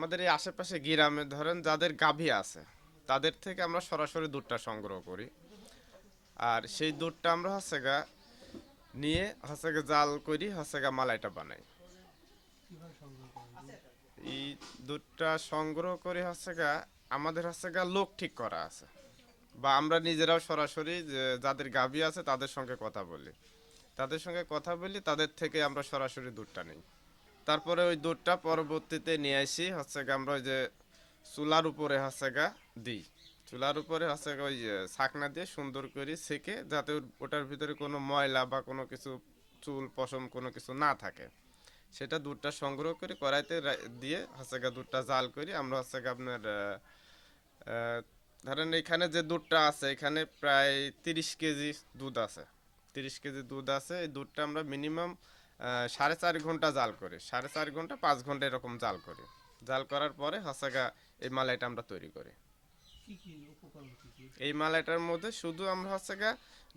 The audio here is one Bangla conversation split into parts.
আমাদের এই আশেপাশে গ্রামে, ধরেন যাদের গাভী আছে, তাদের থেকে আমরা সরাসরি দুধটা সংগ্রহ করি। আর সেই দুধটা আমরা হচ্ছে গা নিয়ে হচ্ছে গা জাল করি, হচ্ছে গা মালাইটা বানাই। এই দুধটা সংগ্রহ করে হচ্ছে গা আমাদের হচ্ছে গা লোক ঠিক করা আছে। বা আমরা নিজেরাও সরাসরি যাদের গাভী আছে তাদের সঙ্গে কথা বলি। তাদের সঙ্গে কথা বলি, তাদের থেকে আমরা সরাসরি দুধটা নিই। তারপরে ওই দুধটা পরবর্তীতে নিয়ে আসি, হচ্ছে আমরা ওই যে চুলার উপরে হচ্ছে গা দিই। চুলার উপরে হচ্ছে ওই ছাকনা দিয়ে সুন্দর করে সেকে, যাতে ওটার ভিতরে কোনো ময়লা বা কোনো কিছু চুল, পশম কোনো কিছু না থাকে। সেটা দুধটা সংগ্রহ করে কড়াইতে দিয়ে হচ্ছে দুধটা জাল করি। আমরা হচ্ছে আপনার ধরেন এখানে যে দুধটা আছে, এখানে প্রায় তিরিশ কেজি দুধ আছে। তিরিশ কেজি দুধ আছে। এই দুধটা আমরা মিনিমাম সাড়ে চার ঘণ্টা জাল করে। সাড়ে চার ঘণ্টা পাঁচ ঘণ্টা এরকম জাল করে। জাল করার পরে হচ্ছে গা এই মালাইটা আমরা তৈরি করি। এই মালাইটার মধ্যে শুধু আমরা হচ্ছে গা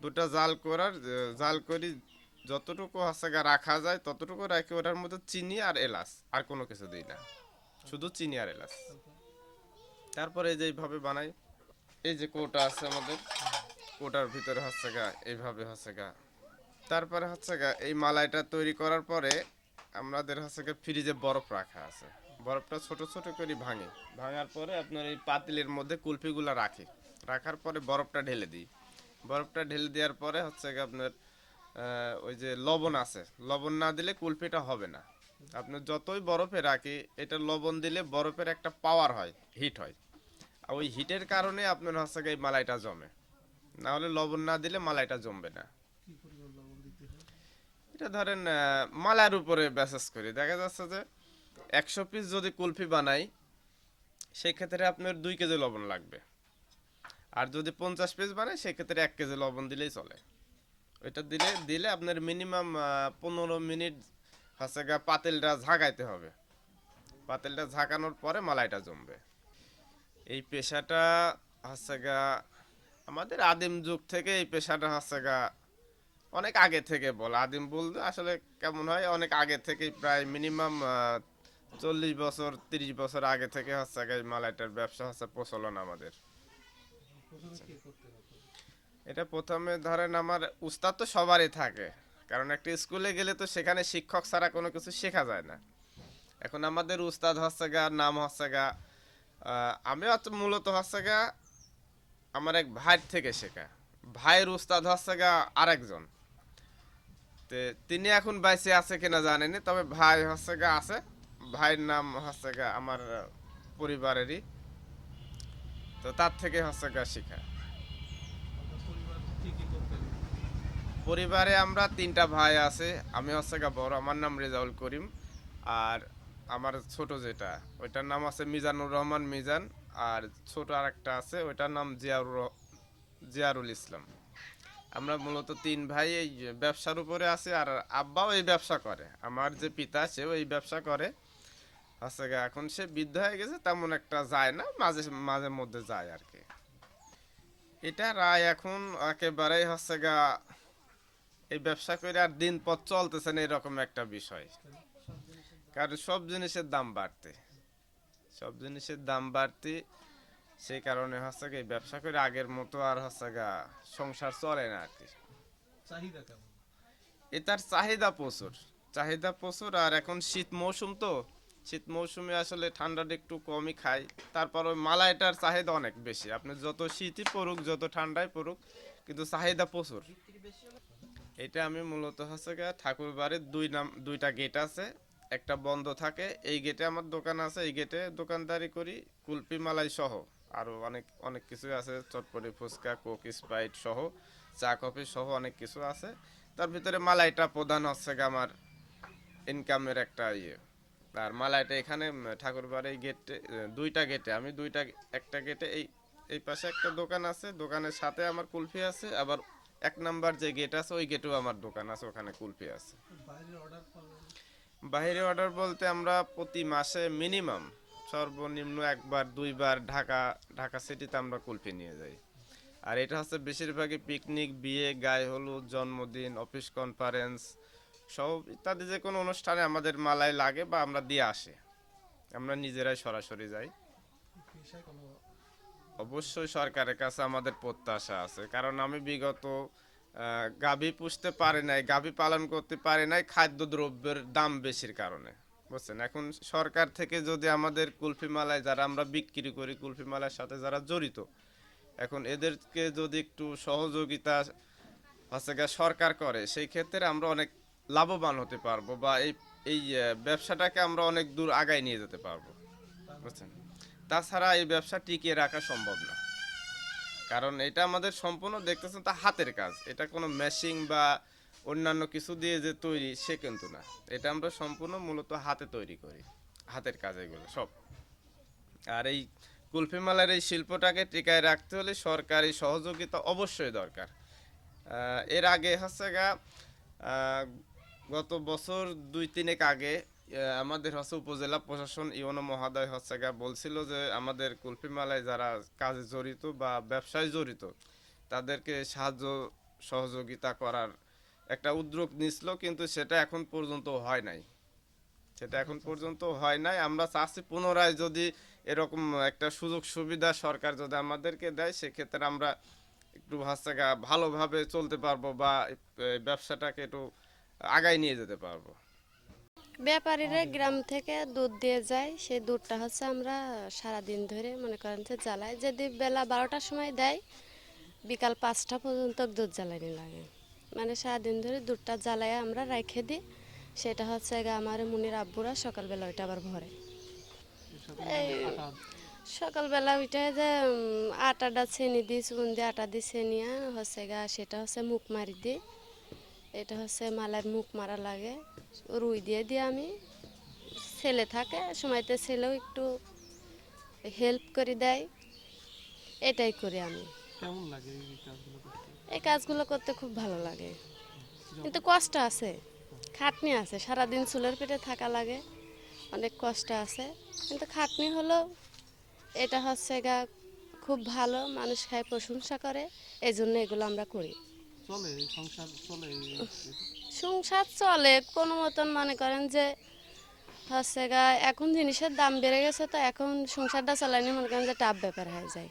দুটা জাল করার জাল করি যতটুকু হচ্ছে গা রাখা যায় ততটুকু রাখি ওটার মধ্যে চিনি আর এলাচ আর কোনো কিছু দিই না। শুধু চিনি আর এলাচ। তারপরে এই যে এইভাবে বানাই। এই যে কোটা আছে আমাদের কোটার ভিতরে হচ্ছে গা এইভাবে হচ্ছে গা তারপরে হচ্ছে এই মালাইটা তৈরি করার পরে আমাদের হচ্ছে ফ্রিজে বরফ রাখা আছে। বরফটা ছোট ছোট করে ভাঙে। ভাঙার পরে আপনার এই পাতিলের মধ্যে কুলফিগুলো রাখি। রাখার পরে বরফটা ঢেলে দিই। বরফটা ঢেলে দেওয়ার পরে হচ্ছে আপনার ওই যে লবণ আছে। লবণ না দিলে কুলফিটা হবে না। আপনার যতই বরফে রাখি, এটা লবণ দিলে বরফের একটা পাওয়ার হয় হিট হয়। আর ওই হিটের কারণে আপনার হচ্ছে এই মালাইটা জমে। না হলে লবণ না দিলে মালাইটা জমবে না কি পরিমাণ লবণ দিতে হয় এটা ধরেন মালার উপরে ব্যাসেস করি। দেখা যাচ্ছে যে একশো পিস যদি কুলফি বানাই, সেক্ষেত্রে আপনার দুই কেজি লবণ লাগবে। আর যদি পঞ্চাশ পিস বানাই, সেক্ষেত্রে এক কেজি লবণ দিলেই চলে। ওইটা দিলে দিলে আপনার মিনিমাম পনেরো মিনিট হচ্ছে গা পাতিলটা ঝাঁকাইতে হবে। পাতিলটা ঝাঁকানোর পরে মালাইটা জমবে। এই পেশাটা হচ্ছে গা আমাদের আদিম যুগ থেকে এই পেশাটা হচ্ছে গা অনেক আগে থেকে বল। আদিম বলতে আসলে কেমন হয়? অনেক আগে থেকে প্রায় মিনিমাম চল্লিশ বছর, তিরিশ বছর আগে থেকে হচ্ছে মালাইটার ব্যবসা হচ্ছে প্রচলন আমাদের। এটা প্রথমে ধরেন আমার উস্তাদ তো সবারই থাকে। কারণ একটা স্কুলে গেলে তো সেখানে শিক্ষক ছাড়া কোনো কিছু শেখা যায় না। এখন আমাদের উস্তাদ হচ্ছে গা নাম হচ্ছে গা আমি মূলত হচ্ছে গা আমার এক ভাইয়ের থেকে শেখা। ভাইয়ের উস্তাদ হচ্ছে গা আরেকজন। তিনি এখন বাইসে আছে কিনা জানেনি, তবে ভাই হচ্ছে গা আছে। ভাইয়ের নাম হচ্ছে গা আমার পরিবারেরই। তো তার থেকে হচ্ছে গা শেখা। পরিবার আমরা তিনটা ভাই আছে, আমি হচ্ছে গা বড়, আমার নাম রেজাউল করিম। আর আমার ছোট যেটা, ওইটার নাম আছে মিজানুর রহমান মিজান। আর ছোট আরেকটা আছে, ওইটার নাম জিয়াউর জিয়ারুল ইসলাম। আমরা মূলত তিন ভাই, এই ব্যবসার উপরে আছে আর আব্বাও এই ব্যবসা করে। আমার যে পিতা, সেও এই ব্যবসা করে। হচ্ছে এখন সে বৃদ্ধ হয়ে গেছে, তেমন একটা যায় না, মাঝে মাঝে মধ্যে যায় আর কি। এটা রায় এখন একেবারেই হচ্ছে গা এই ব্যবসা করে আর দিন পথ চলতেছে না এরকম একটা বিষয়। কারণ সব জিনিসের দাম বাড়তে। সব জিনিসের দাম বাড়তে। সেই কারণে হচ্ছে গা এই ব্যবসা করে আগের মতো আর হচ্ছে গা সংসার চলে না আর কি। চাহিদা কেমন? এটার চাহিদা প্রচুর চাহিদা প্রচুর আর এখন শীত মৌসুম তো শীত মৌসুমে আসলে ঠান্ডাটা একটু কমই খাই তারপর ওই মালাইটার চাহিদা অনেক বেশি। আপনি যত শীতই পড়ুক যত ঠান্ডাই পড়ুক কিন্তু চাহিদা প্রচুর। এটা আমি মূলত হচ্ছে গিয়ে ঠাকুর বাড়ির দুই নাম দুইটা গেট আছে একটা বন্ধ থাকে এই গেটে আমার দোকান আছে এই গেটে দোকানদারি করি কুলপি মালাই সহ। আরও অনেক অনেক কিছু আছে। চটপটি ফুচকা কোক স্প্রাইট সহ চা কফি সহ অনেক কিছু আছে। তার ভিতরে মালাইটা প্রধান হচ্ছে আমার ইনকামের একটা ইয়ে। আর মালাইটা এখানে ঠাকুর বাড়ির গেটে দুইটা গেটে আমি দুইটা একটা গেটে এই এই পাশে একটা দোকান আছে। দোকানের সাথে আমার কুলফি আছে। আবার এক নাম্বার যে গেট আছে ওই গেটেও আমার দোকান আছে ওখানে কুলফি আছে। বাইরে অর্ডার পাবেন বাইরে অর্ডার বলতে আমরা প্রতি মাসে মিনিমাম সর্বনিম্ন একবার, দুইবার ঢাকা ঢাকা সিটিতে আমরা কুলফি নিয়ে যাই। আর এটা হচ্ছে বেশিরভাগই পিকনিক, বিয়ে, গায়ে হলুদ, জন্মদিন, অফিস কনফারেন্স সব ইত্যাদি যে কোনো অনুষ্ঠানে আমাদের মালাই লাগে বা আমরা দিয়ে আসি। আমরা নিজেরাই সরাসরি যাই। অবশ্যই সরকারের কাছে আমাদের প্রত্যাশা আছে। কারণ আমি বিগত গাভী পুষতে পারি নাই, গাভী পালন করতে পারি নাই, খাদ্যদ্রব্যের দাম বেশির কারণে। বুঝছেন? এখন সরকার থেকে যদি আমাদের কুলফি মালায় যারা আমরা বিক্রি করি, কুলফি মালার সাথে যারা জড়িত, এখন এদেরকে যদি একটু সহযোগিতা হচ্ছে সরকার করে, সেই ক্ষেত্রে আমরা অনেক লাভবান হতে পারব বা এই এই ব্যবসাটাকে আমরা অনেক দূর আগায় নিয়ে যেতে পারব, বুঝছেন? তাছাড়া এই ব্যবসা টিকিয়ে রাখা সম্ভব না। কারণ এটা আমাদের সম্পূর্ণ দেখতেছেন তা হাতের কাজ। এটা কোনো মেশিং বা অন্যান্য কিছু দিয়ে যে তৈরি, সে কিন্তু না। এটা আমরা সম্পূর্ণ মূলত হাতে তৈরি করি, হাতের কাজ এগুলো, সব। আর এই কুলফি মালার এই শিল্পটাকে টিকায় রাখতে হলে সরকারি সহযোগিতা অবশ্যই দরকার। এর আগে হচ্ছে গা গত বছর দুই তিনেক আগে আমাদের হচ্ছে উপজেলা প্রশাসন ইউনো মহোদয় হচ্ছে গা বলছিল যে আমাদের কুলফি মালায় যারা কাজে জড়িত বা ব্যবসায় জড়িত, তাদেরকে সাহায্য সহযোগিতা করার একটা উদ্যোগ নিছিল, কিন্তু সেটা এখন পর্যন্ত হয় নাই। সেটা এখন পর্যন্ত হয় নাই। আমরা চাচ্ছি পুনরায় যদি এরকম একটা সুযোগ সুবিধা সরকার যদি আমাদেরকে দেয়, সেক্ষেত্রে আমরা একটু গা ভালোভাবে চলতে পারব বা ব্যবসাটাকে একটু আগায় নিয়ে যেতে পারব। ব্যাপারীরা গ্রাম থেকে দুধ দিয়ে যায়। সেই দুধটা হচ্ছে আমরা সারা দিন ধরে মনে করেন যে জ্বালাই। যদি বেলা বারোটার সময় দেয়, বিকাল পাঁচটা পর্যন্ত দুধ জ্বালানি লাগে। মানে সারাদিন ধরে দুধটা জ্বালায় আমরা রেখে দিই। সেটা হচ্ছে আমার মুনির আব্বুরা সকালবেলা ওইটা আবার ভরে। এই সকালবেলা ওইটা যে আটাটা ছেনি দিই, চুন দিয়ে আটা দিয়ে ছেনিয়া হচ্ছে গা সেটা হচ্ছে মুখ মারি দিই। এটা হচ্ছে মালার মুখ মারা লাগে, রুই দিয়ে দিয়ে আমি। ছেলে থাকে, সময়তে ছেলেও একটু হেল্প করে দেয়। এটাই করি আমি। কেমন লাগে এই কাজগুলো করতে? এই কাজগুলো করতে খুব ভালো লাগে। কিন্তু কষ্ট আছে খাটনি আছে সারাদিন চুলের পেটে থাকা লাগে অনেক কষ্ট আছে। কিন্তু খাটনি হলো এটা হচ্ছে গা খুব ভালো মানুষ খায় প্রশংসা করে এই জন্য এগুলো আমরা করি। চলে সংসার চলে সংসার চলে কোনো মতন মনে করেন যে হচ্ছে গা এখন জিনিসের দাম বেড়ে গেছে তো এখন সংসারটা চালানি মনে করেন যে টাপ ব্যাপার হয়ে যায়।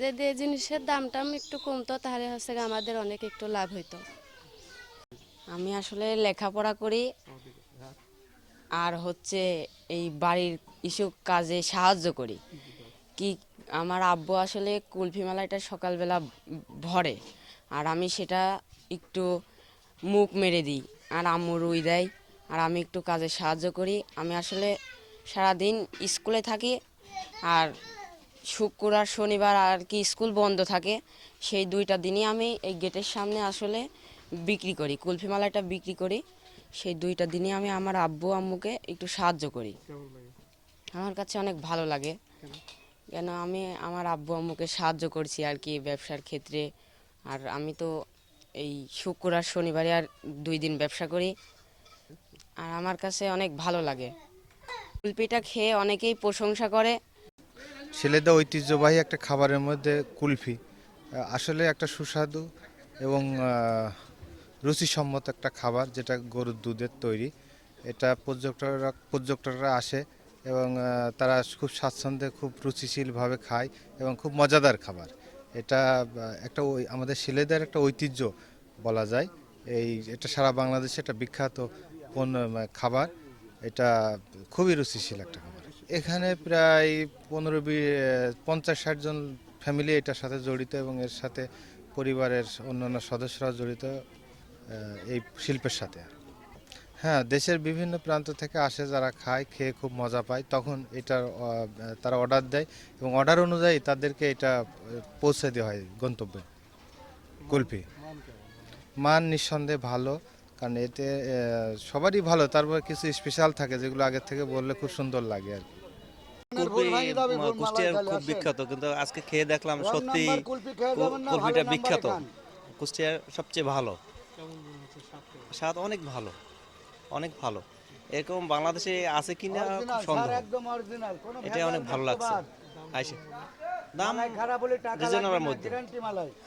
যদি এই জিনিসের দামটা একটু কমতো, তাহলে হচ্ছে আমাদের অনেক একটু লাভ হইতো। আমি আসলে লেখাপড়া করি। আর হচ্ছে এই বাড়ির ইস্যু কাজে সাহায্য করি। কি আমার আব্বু আসলে কুলফি মেলাটা সকালবেলা ভরে। আর আমি সেটা একটু মুখ মেরে দিই। আর আম্মু রুই দেয়। আর আমি একটু কাজে সাহায্য করি। আমি আসলে সারাদিন স্কুলে থাকি। আর শুক্র আর শনিবার আর কি স্কুল বন্ধ থাকে সেই দুইটা দিনই আমি এই গেটের সামনে আসলে বিক্রি করি কুলফি মালাটা বিক্রি করি সেই দুইটা দিনই আমি আমার আব্বু আম্মুকে একটু সাহায্য করি। আমার কাছে অনেক ভালো লাগে। কেন? আমি আমার আব্বু আম্মুকে সাহায্য করছি আর কি ব্যবসার ক্ষেত্রে আর আমি তো এই শুক্র আর শনিবারে আর দুই দিন ব্যবসা করি আর আমার কাছে অনেক ভালো লাগে। কুলপিটা খেয়ে অনেকেই প্রশংসা করে সিলেদা ঐতিহ্যবাহী একটা খাবারের মধ্যে কুলফি। আসলে একটা সুস্বাদু এবং রুচিসম্মত একটা খাবার যেটা গরুর দুধের তৈরি। এটা পর্যটকরা পর্যটকরা আসে এবং তারা খুব স্বাচ্ছন্দ্যে খুব রুচিশীলভাবে খায় এবং খুব মজাদার খাবার। এটা একটা ওই- আমাদের সিলেদার একটা ঐতিহ্য বলা যায়। এই এটা সারা বাংলাদেশে একটা বিখ্যাত আহ, খাবার। এটা খুবই রুচিশীল একটা খাবার। এখানে প্রায় পনেরো পঞ্চাশ ষাট জন ফ্যামিলি এটার সাথে জড়িত এবং এর সাথে পরিবারের অন্যান্য সদস্যরা জড়িত এই শিল্পের সাথে। হ্যাঁ দেশের বিভিন্ন প্রান্ত থেকে আসে যারা খায়, খেয়ে খুব মজা পায়, তখন এটার তারা অর্ডার দেয় এবং অর্ডার অনুযায়ী তাদেরকে এটা পৌঁছে দেওয়া হয় গন্তব্যে। কুলফি। মান নিঃসন্দেহে ভালো। কারণ এতে আহ, সবারই ভালো তারপর কিছু স্পেশাল থাকে যেগুলো আগের থেকে বললে খুব সুন্দর লাগে আর কি। কুষ্টিয়ার খুব বিখ্যাত কিন্তু আজকে খেয়ে দেখলাম সত্যি কুলপিটা বিখ্যাত। কুষ্টিয়ার সবচেয়ে ভালো। কেমন হচ্ছে স্বাদ অনেক ভালো অনেক ভালো। এরকম বাংলাদেশে আছে কিনা সন্দেহ। এটা অনেক ভালো লাগছে। আইসে। দাম রিজনেবলের মধ্যে।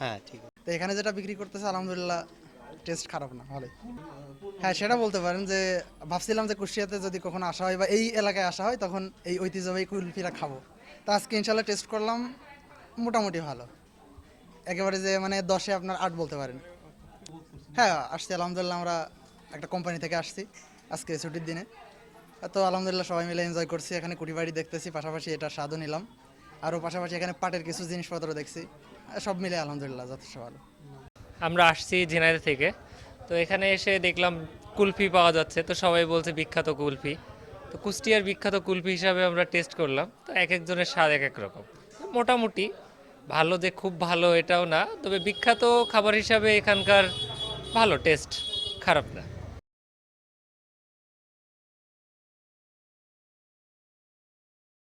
হ্যাঁ ঠিক তো এখানে যেটা বিক্রি করতেছে আলহামদুলিল্লাহ টেস্ট খারাপ না, ভালোই। হ্যাঁ সেটা বলতে পারেন যে, ভাবছিলাম যে কুষ্টিয়াতে যদি কখনো আসা হয় বা এই এলাকায় আসা হয়, তখন এই ঐতিহ্যবাহী কুলফিটা খাব। তা আজকে ইনশাল্লাহ টেস্ট করলাম, মোটামুটি ভালো। একেবারে যে মানে দশে আপনার আট বলতে পারেন। হ্যাঁ আসছি, আলহামদুলিল্লাহ আমরা একটা কোম্পানি থেকে আসছি, আজকে ছুটির দিনে। তো আলহামদুলিল্লাহ সবাই মিলে এনজয় করছি, এখানে কুটি বাড়ি দেখতেছি, পাশাপাশি এটা স্বাদও নিলাম। আরও পাশাপাশি এখানে পাটের কিছু জিনিসপত্র দেখছি, সব মিলে আলহামদুলিল্লাহ, যথেষ্ট ভালো। আমরা আসছি ঝিনাইদ থেকে। তো এখানে এসে দেখলাম কুলফি পাওয়া যাচ্ছে। তো সবাই বলছে বিখ্যাত কুলফি। তো কুষ্টিয়ার বিখ্যাত কুলফি হিসাবে আমরা টেস্ট করলাম। তো এক একজনের স্বাদ এক এক রকম। মোটামুটি ভালো যে খুব ভালো এটাও না, তবে বিখ্যাত খাবার হিসাবে এখানকার ভালো টেস্ট খারাপ না।